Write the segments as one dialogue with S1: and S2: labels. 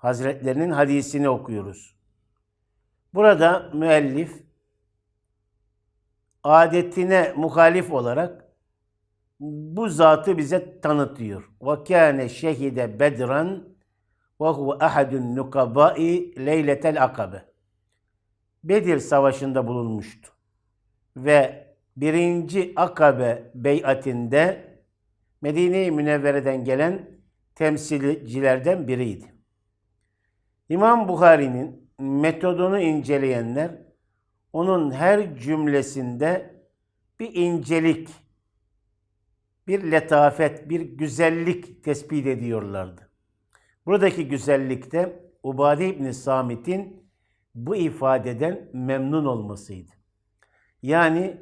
S1: Hazretlerinin hadisini okuyoruz. Burada müellif adetine muhalif olarak bu zatı bize tanıtıyor. Ve kâne şehide bedran ve huve ahadun nukabai leyletel akabe. Bedir Savaşı'nda bulunmuştu. Ve birinci Akabe beyatinde Medine-i Münevvere'den gelen temsilcilerden biriydi. İmam Bukhari'nin metodunu inceleyenler onun her cümlesinde bir incelik, bir letafet, bir güzellik tespit ediyorlardı. Buradaki güzellikte Ubade İbni Samit'in bu ifadeden memnun olmasıydı. Yani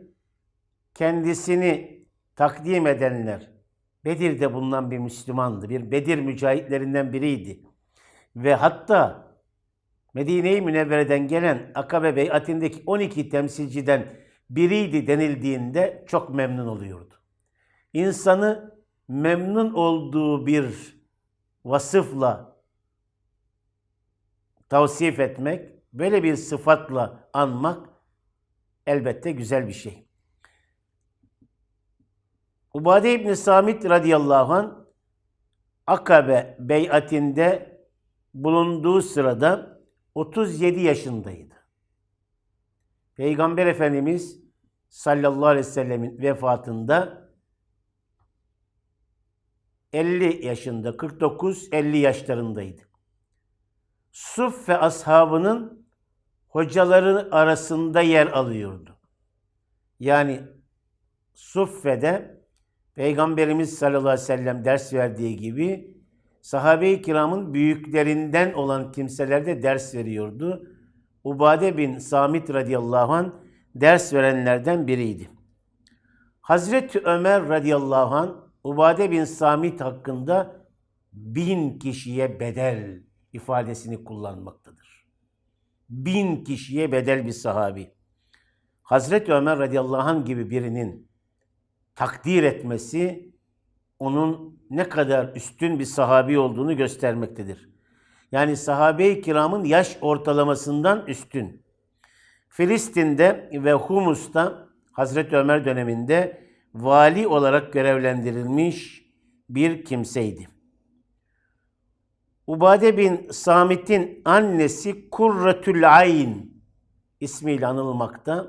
S1: kendisini takdim edenler, Bedir'de bulunan bir Müslümandı. Bir Bedir mücahitlerinden biriydi. Ve hatta Medine-i Münevvere'den gelen Akabe Beyatindeki 12 temsilciden biriydi denildiğinde çok memnun oluyordu. İnsanı memnun olduğu bir vasıfla tavsif etmek, böyle bir sıfatla anmak elbette güzel bir şey. Ubade İbni Samit radıyallahu an Akabe beyatinde bulunduğu sırada 37 yaşındaydı. Peygamber Efendimiz sallallahu aleyhi ve sellemin vefatında 50 yaşında, 49-50 yaşlarındaydı. Suf ve ashabının hocaları arasında yer alıyordu. Yani Suffe'de Peygamberimiz sallallahu aleyhi ve sellem ders verdiği gibi sahabe-i kiramın büyüklerinden olan kimseler de ders veriyordu. Ubade bin Samit radıyallahu an ders verenlerden biriydi. Hazreti Ömer radıyallahu an Ubade bin Samit hakkında bin kişiye bedel ifadesini kullanmaktadır. Bin kişiye bedel bir sahabi. Hazreti Ömer radıyallahu anh gibi birinin takdir etmesi onun ne kadar üstün bir sahabi olduğunu göstermektedir. Yani sahabe-i kiramın yaş ortalamasından üstün. Filistin'de ve Humus'ta Hazreti Ömer döneminde vali olarak görevlendirilmiş bir kimseydi. Ubade bin Samit'in annesi Kurretül Ayn ismiyle anılmakta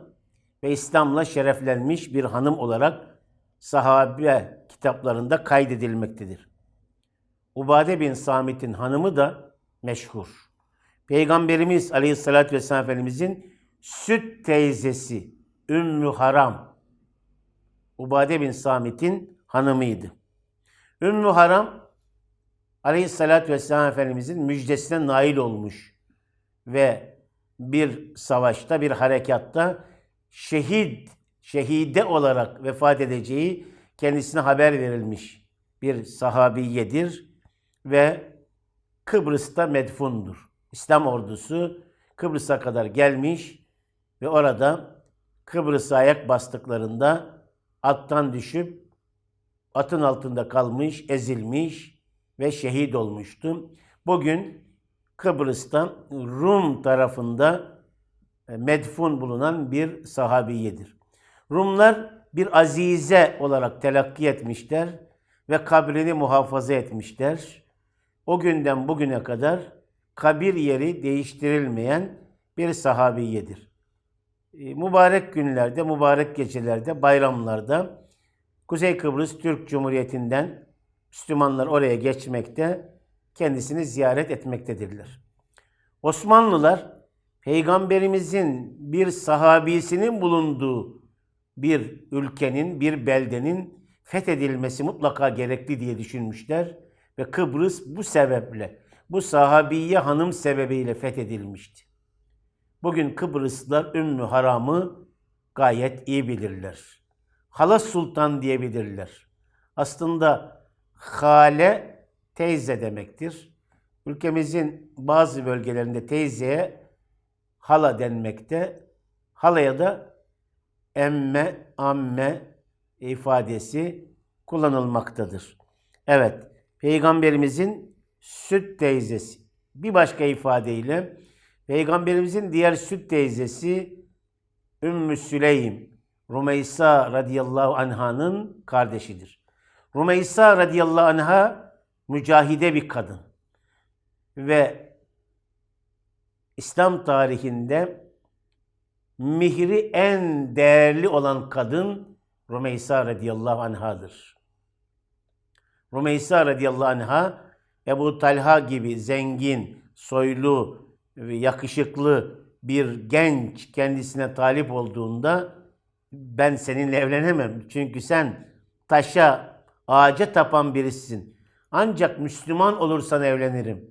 S1: ve İslam'la şereflenmiş bir hanım olarak sahabe kitaplarında kaydedilmektedir. Ubade bin Samit'in hanımı da meşhur. Peygamberimiz Aleyhisselatü Vesselam Efendimizin süt teyzesi Ümmü Haram Ubade bin Samit'in hanımıydı. Ümmü Haram Aleyhisselatü Vesselam Efendimizin müjdesine nail olmuş ve bir savaşta, bir harekatta şehit, şehide olarak vefat edeceği kendisine haber verilmiş bir sahabiyedir ve Kıbrıs'ta medfundur. İslam ordusu Kıbrıs'a kadar gelmiş ve orada Kıbrıs'a ayak bastıklarında attan düşüp atın altında kalmış, ezilmiş ve şehit olmuştu. Bugün Kıbrıs'ta Rum tarafında medfun bulunan bir sahabiyedir. Rumlar bir azize olarak telakki etmişler ve kabrini muhafaza etmişler. O günden bugüne kadar kabir yeri değiştirilmeyen bir sahabiyedir. E, mübarek günlerde, mübarek gecelerde, bayramlarda Kuzey Kıbrıs Türk Cumhuriyeti'nden Müslümanlar oraya geçmekte, kendisini ziyaret etmektedirler. Osmanlılar Peygamberimizin bir sahabisinin bulunduğu bir ülkenin, bir beldenin fethedilmesi mutlaka gerekli diye düşünmüşler ve Kıbrıs bu sebeple, bu sahabiye hanım sebebiyle fethedilmişti. Bugün Kıbrıslılar Ümmü Haram'ı gayet iyi bilirler. Hala Sultan diyebilirler. Aslında hale teyze demektir. Ülkemizin bazı bölgelerinde teyzeye hala denmekte. Halaya da emme, amme ifadesi kullanılmaktadır. Evet, Peygamberimizin süt teyzesi Bir başka ifadeyle Peygamberimizin diğer süt teyzesi Ümmü Süleym, Rumeysa radıyallahu anh'ın kardeşidir. Rumeysa radıyallahu anha mücahide bir kadın. Ve İslam tarihinde mihri en değerli olan kadın Rumeysa radıyallahu anhadır. Rumeysa radıyallahu anha Ebu Talha gibi zengin, soylu yakışıklı bir genç kendisine talip olduğunda ben seninle evlenemem. Çünkü sen taşa, ağaca tapan birisin. Ancak Müslüman olursan evlenirim.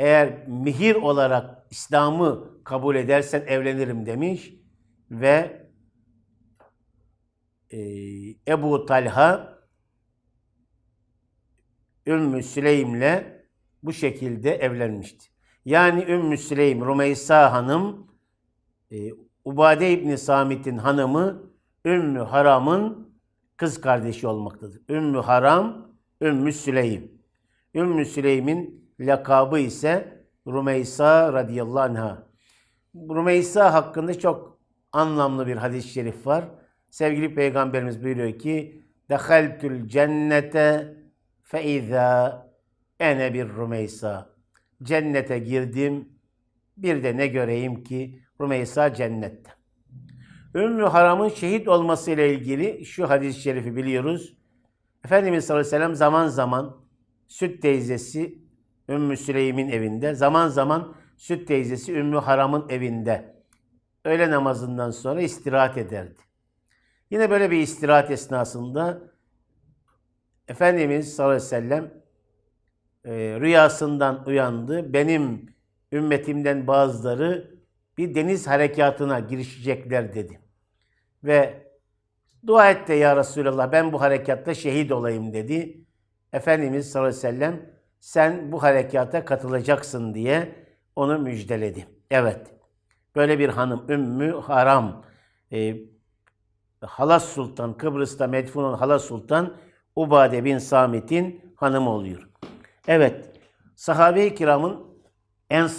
S1: Eğer mihir olarak İslam'ı kabul edersen evlenirim demiş ve e, Ebu Talha Ümmü Süleym'le bu şekilde evlenmişti. Yani Ümmü Süleym, Rumeysa hanım, e, Ubade İbni Samit'in hanımı Ümmü Haram'ın kız kardeşi olmaktadır. Ümmü Haram, Ümmü Süleym. Ümmü Süleym'in lakabı ise Rumeysa radıyallahu anha. Rumeysa hakkında çok anlamlı bir hadis-i şerif var. Sevgili Peygamberimiz buyuruyor ki Dehaltül cennete fe izâ ene bir Rumeysa. Cennete girdim. Bir de ne göreyim ki Rumeysa cennette. Ümmü Haram'ın şehit olması ile ilgili şu hadis-i şerifi biliyoruz. Efendimiz sallallahu aleyhi ve sellem zaman zaman süt teyzesi Ümmü Süleym'in evinde, zaman zaman süt teyzesi Ümmü Haram'ın evinde öğle namazından sonra istirahat ederdi. Yine böyle bir istirahat esnasında Efendimiz sallallahu aleyhi ve sellem e, rüyasından uyandı. Benim ümmetimden bazıları bir deniz harekatına girişecekler dedi. Ve dua et de ya Resulallah ben bu harekatta şehit olayım dedi. Efendimiz sallallahu aleyhi ve sellem sen bu harekata katılacaksın diye onu müjdeledi. Evet. Böyle bir hanım Ümmü Haram e, Halas Sultan Kıbrıs'ta medfun olan Halas Sultan Ubade bin Samit'in hanımı oluyor. Evet. Sahabe-i kiramın Ensar